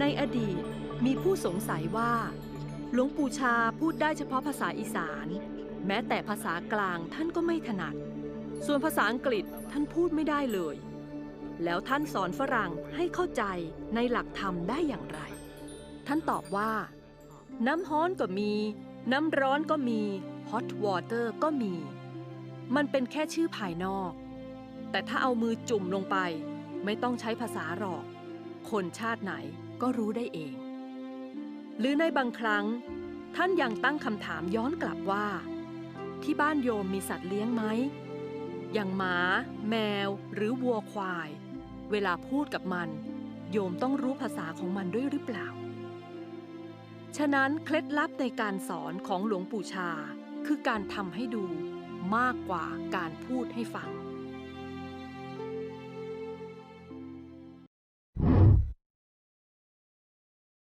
ในอดีตมีผู้สงสัยว่า หลวงปู่ชาพูดได้เฉพาะภาษาอีสาน แม้แต่ภาษากลางท่านก็ไม่ถนัด ส่วนภาษาอังกฤษท่านพูดไม่ได้เลย แล้วท่านสอนฝรั่งให้เข้าใจในหลักธรรมได้อย่างไร ท่านตอบว่า น้ำฮ้อนก็มี น้ำร้อนก็มี hot water ก็มี มันเป็นแค่ชื่อภายนอก แต่ถ้าเอามือจุ่มลงไป ไม่ต้องใช้ภาษาหรอก คนชาติไหนก็รู้ได้เอง หรือในบางครั้ง ท่านยังตั้งคำถามย้อนกลับว่า ที่บ้านโยมมีสัตว์เลี้ยงไหม อย่างหมา แมว หรือวัวควาย เวลาพูดกับมัน โยมต้องรู้ภาษาของมันด้วยหรือเปล่า ฉะนั้นเคล็ดลับในการสอนของหลวงปู่ชา คือการทำให้ดูมากกว่าการพูดให้ฟัง